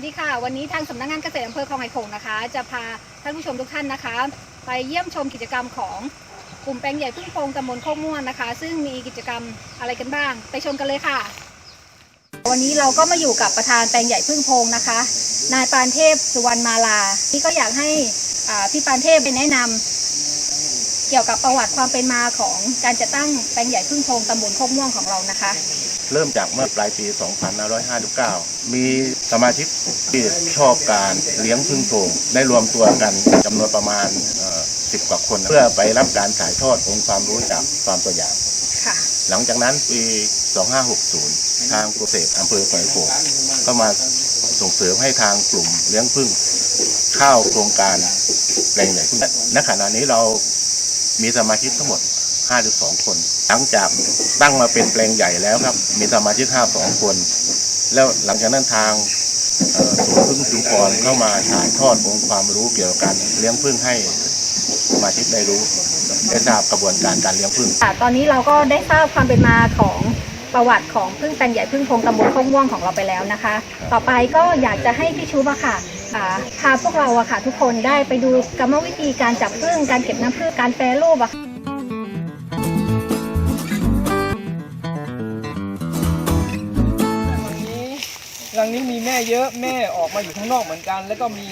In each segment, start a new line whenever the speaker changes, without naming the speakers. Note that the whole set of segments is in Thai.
วัสดีค่ะ วันนี้ทางสำนักงานเกษตรอำเภอคลองไผ่โขงนะคะ จะพาท่านผู้ชมทุกท่านนะคะ ไปเยี่ยมชมกิจกรรมของกลุ่มแปลงใหญ่พึ่งโพงตำบลโคกม่วนนะคะ ซึ่งมีกิจกรรมอะไรกันบ้าง ไปชมกันเลยค่ะ วันนี้เราก็มาอยู่กับประธานแปลงใหญ่พึ่งโพงนะคะ นายปานเทพสุวรรณมาลานี่ก็อยากให้อ่าพี่ปานเทพไปแนะนำเกี่ยวกับประวัติความเป็นมาของการจัดตั้งแปลงใหญ่พึ่งโพงตำบลโคกม่วงของเรานะคะ
เริ่มจากเมื่อปลายปี 2559 มีสมาชิกที่ชอบการเลี้ยงพึ่งโพรงได้รวมตัวกันจำนวนประมาณเอ่อ10 กว่าคน เพื่อไปรับการถ่ายทอดองค์ความรู้จากฟาร์มตัวอย่าง
ค่ะ
หลังจากนั้นปี 2560 ทางเกษตรอำเภอฝอยโขงก็มาส่งเสริมให้ทางกลุ่มเลี้ยงพึ่งเข้าโครงการแปลงใหญ่พึ่งณขณะนี้เรามีสมาชิกทั้งหมด 52 คน หลังจากตั้งมาเป็นแปลงใหญ่แล้วครับ มีสมาชิก 52 คน แล้วหลังจากนั้นทางเอ่อศูนย์พึ่งชุมพรเข้ามาถ่ายทอดองค์ความรู้เกี่ยวกับการเลี้ยงพึ่งให้สมาชิกได้รู้ได้ทราบกระบวนการการเลี้ยงพึ่ง
ค่ะตอนนี้เราก็ได้ทราบความเป็นมาของประวัติของพึ่งแปลงใหญ่พึ่งพงตำบลโคกม่วงของเราไปแล้วนะคะ ต่อไปก็อยากจะให้พี่ชูบอะค่ะอ่าพาพวกเราอะค่ะ ทุกคนได้ไปดูกรรมวิธีการจับพึ่งการเก็บน้ำพึ่งการแปรรูปอะ
รัง รังนี้มีแม่เยอะแม่ออกมาอยู่ข้างนอกเหมือนกัน แล้วก็มี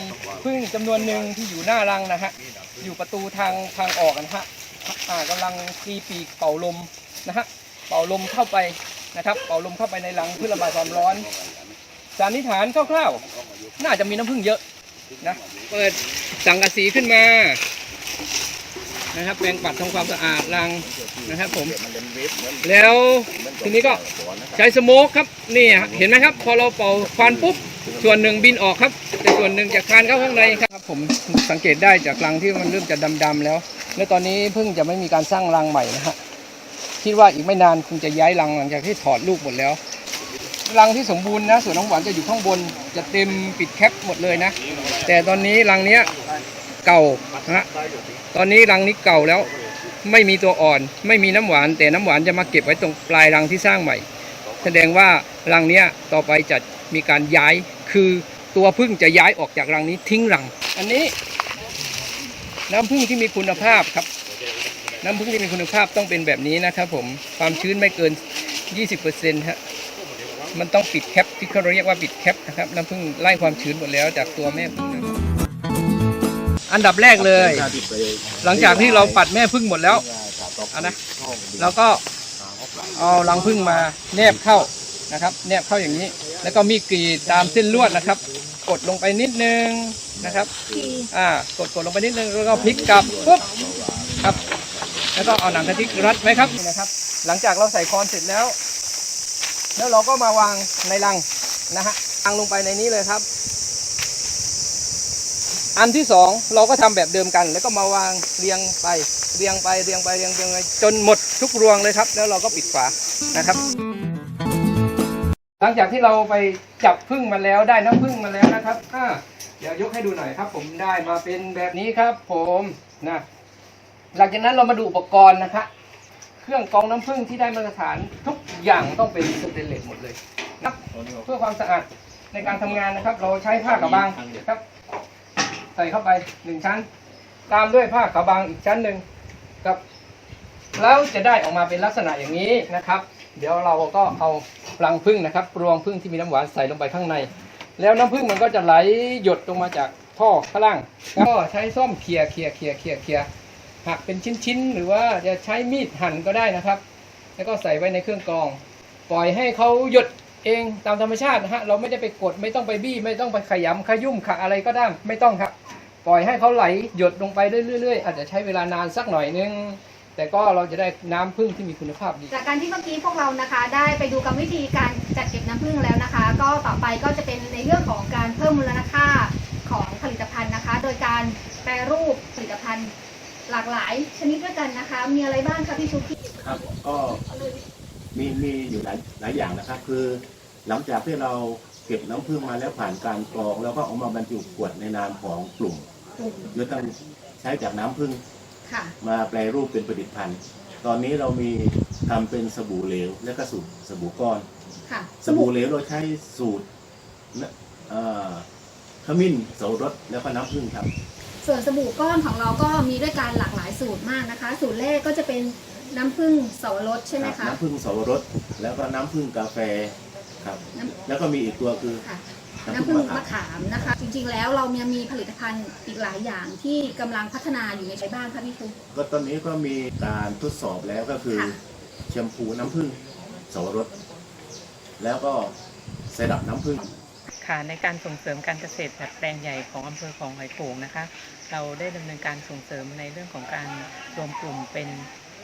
พึ่งจำนวนหนึ่งที่อยู่หน้ารังนะฮะอยู่ประตูทางทางออกนะฮะอ่ากำลังตีปีกเป่าลมนะฮะเป่าลมเข้าไปนะครับ เป่าลมเข้าไปในรังเพื่อระบายความร้อนสันนิษฐานคร่าวๆน่าจะมีน้ำพึ่งเยอะนะเปิดสังกะสีขึ้นมา นะครับแปรงปัดทำความสะอาดรังนะครับผมแล้วทีนี้ก็ใช้สโมกครับนี่เห็นไหมครับ พอเราเป่าควันปุ๊บส่วนหนึ่งบินออกครับ แต่ส่วนหนึ่งจะคานเข้าข้างในครับ ผมสังเกตได้จากรังที่มันเริ่มจะดำๆแล้ว แล้วตอนนี้เพิ่งจะไม่มีการสร้างรังใหม่นะฮะคิดว่าอีกไม่นานคงจะย้ายรังหลังจากที่ถอดลูกหมดแล้วรังที่สมบูรณ์นะส่วนน้องหวานจะอยู่ข้างบนจะเต็มปิดแคปหมดเลยนะ แต่ตอนนี้รังเนี้ย เก่านะฮะตอนนี้รังนี้เก่าแล้ว ไม่มีตัวอ่อน ไม่มีน้ำหวาน แต่น้ำหวานจะมาเก็บไว้ตรงปลายรังที่สร้างใหม่ แสดงว่ารังเนี้ยต่อไปจะมีการย้าย คือตัวพึ่งจะย้ายออกจากรังนี้ทิ้งรัง อันนี้ น้ำพึ่งที่มีคุณภาพครับ น้ำพึ่งที่มีคุณภาพต้องเป็นแบบนี้นะครับผมความชื้นไม่เกิน 20%ฮะมันต้องปิดแคปที่เขาเรียกว่าปิดแคปนะครับน้ำพึ่งไล่ความชื้นหมดแล้วจากตัวแม่พึ่งนะครับ อันดับแรกเลย หลังจากที่เราปัดแม่พึ่งหมดแล้วเอานะเราก็เอารังพึ่งมาแนบเข้านะครับ แนบเข้าอย่างนี้ แล้วก็มีดกรีดตามเส้นลวดนะครับ กดลงไปนิดนึงนะครับ อ่ากดกดลงไปนิดนึงแล้วก็พลิกกลับปุ๊บครับ แล้วก็เอาหนังกะทิรัดไว้ครับนี่นะครับ หลังจากเราใส่คอนเสร็จแล้ว แล้วเราก็มาวางในรังนะฮะวางลงไปในนี้เลยครับ อันที่สองเราก็ทำแบบเดิมกัน แล้วก็มาวางเรียงไปเรียงไปเรียงไปเรียงเรียงไปจนหมดทุกรวงเลยครับ แล้วเราก็ปิดฝานะครับ หลังจากที่เราไปจับพึ่งมาแล้วได้น้ำพึ่งมาแล้วนะครับอ่าเดี๋ยวยกให้ดูหน่อยครับ ผมได้มาเป็นแบบนี้ครับ ผมนะหลังจากนั้นเรามาดูอุปกรณ์นะคะเครื่องกรองน้ำพึ่งที่ได้มาตรฐานทุกอย่างต้องเป็นสเตนเลสหมดเลยนะเพื่อความสะอาดในการทำงานนะครับ เราใช้ผ้ากระบางครับ ใส่เข้าไปหนึ่งชั้น ตามด้วยผ้าขาวบางอีกชั้นหนึ่งครับแล้วจะได้ออกมาเป็นลักษณะอย่างนี้นะครับ เดี๋ยวเราก็เอารังผึ้งนะครับรวงผึ้งที่มีน้ำหวานใส่ลงไปข้างใน แล้วน้ำผึ้งมันก็จะไหลหยดลงมาจากท่อข้างล่างก็ใช้ส้อมเขี่ยเขี่ยเขี่ยเขี่ยเขี่ยหักเป็นชิ้นๆ หรือว่าจะใช้มีดหั่นก็ได้นะครับ แล้วก็ใส่ไว้ในเครื่องกรอง ปล่อยให้เขาหยดเองตามธรรมชาตินะฮะเราไม่ได้ไปกดไม่ต้องไปบี้ ไม่ต้องไปขยำขยุ่มขะอะไรก็ได้ไม่ต้องครับ ปล่อยให้เขาไหลหยดลงไปเรื่อยๆ อาจจะใช้เวลานานสักหน่อยนึง แต่ก็เราจะได้น้ำผึ้งที่มีคุณภาพดี
จากการที่เมื่อกี้พวกเรานะคะ ได้ไปดูกรรมวิธีการจัดเก็บน้ำผึ้งแล้วนะคะ ก็ต่อไปก็จะเป็นในเรื่องของการเพิ่มมูลค่าของผลิตภัณฑ์นะคะ โดยการแปรรูปผลิตภัณฑ์หลากหลายชนิดด้วยกันนะคะ มีอะไรบ้างคะพี่ชุกี้
ครับก็มีมีอยู่หลายหลายอย่างนะครับ คือหลังจากที่เรา เก็บน้ำผึ้งมาแล้วผ่านการกรอง แล้วก็เอามาบรรจุขวดในนามของกลุ่มหรือต้องใช้จากน้ำผึ้ง
ค่ะ
มาแปลรูปเป็นผลิตภัณฑ์ ตอนนี้เรามีทำเป็นสบู่เหลวและก็สูตรสบู่ก้อน
ค่ะ
สบู่เหลวเราใช้สูตรเอ่อขมิ้นโสรสแล้วก็น้ำผึ้งครับ
ส่วนสบู่ก้อนของเราก็มีด้วยการหลากหลายสูตรมากนะคะ สูตรแรกก็จะเป็นน้ำผึ้งเสาวรสใช่ไหม
ครั
คะ
บน้ำผึ้งโสรสแล้วก็น้ำผึ้งกาแฟ ครับ
น้ำ
แล้วก็มีอีกตัวคือ
ค่ะ
น้ำ
น้ำ
ผึ้
ผึ้
ง
ง
มะ
มะ
ขาม
ขามนะคะ จริงๆแล้วเรามีมีผลิตภัณฑ์อีกหลายอย่างที่กำลังพัฒนาอยู่ในใช้บ้านค่ะพี่ครู
ก็ตอนนี้ก็มีการทดสอบแล้วก็คือ
ค่ะ
แชมพูน้ำผึ้งโสรส แล้วก็ไซรัปน้ำผึ้ง
ค่ะในการส่งเสริมการเกษตรแบบแปลงใหญ่ของอำเภอของหอยโขงนะคะ เราได้ดำเนินการส่งเสริมในเรื่องของการรวมกลุ่มเป็น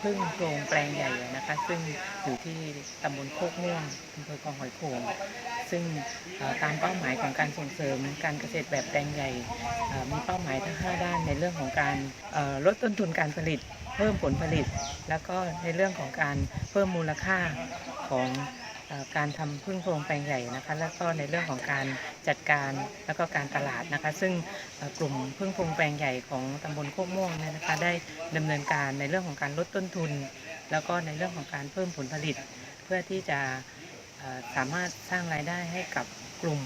พึ่งโรงแปลงใหญ่นะคะ ซึ่งอยู่ที่ตำบลโคกม่วงอำเภอกองหอยโขงซึ่งตามเป้าหมายของการส่งเสริมการเกษตรแบบแปลงใหญ่ มีเป้าหมายทั้ง 5 ด้านในเรื่องของการลดต้นทุนการผลิต เพิ่มผลผลิต แล้วก็ในเรื่องของการเพิ่มมูลค่าของ การทำพึ่งโพรงแปลงใหญ่นะคะ แล้วก็ในเรื่องของการจัดการแล้วก็การตลาดนะคะ ซึ่งกลุ่มพึ่งโพรงแปลงใหญ่ของตำบลโคกม่วงเนี่ยนะคะ ได้ดำเนินการในเรื่องของการลดต้นทุน แล้วก็ในเรื่องของการเพิ่มผลผลิต เพื่อที่จะสามารถสร้างรายได้ให้กับกลุ่ม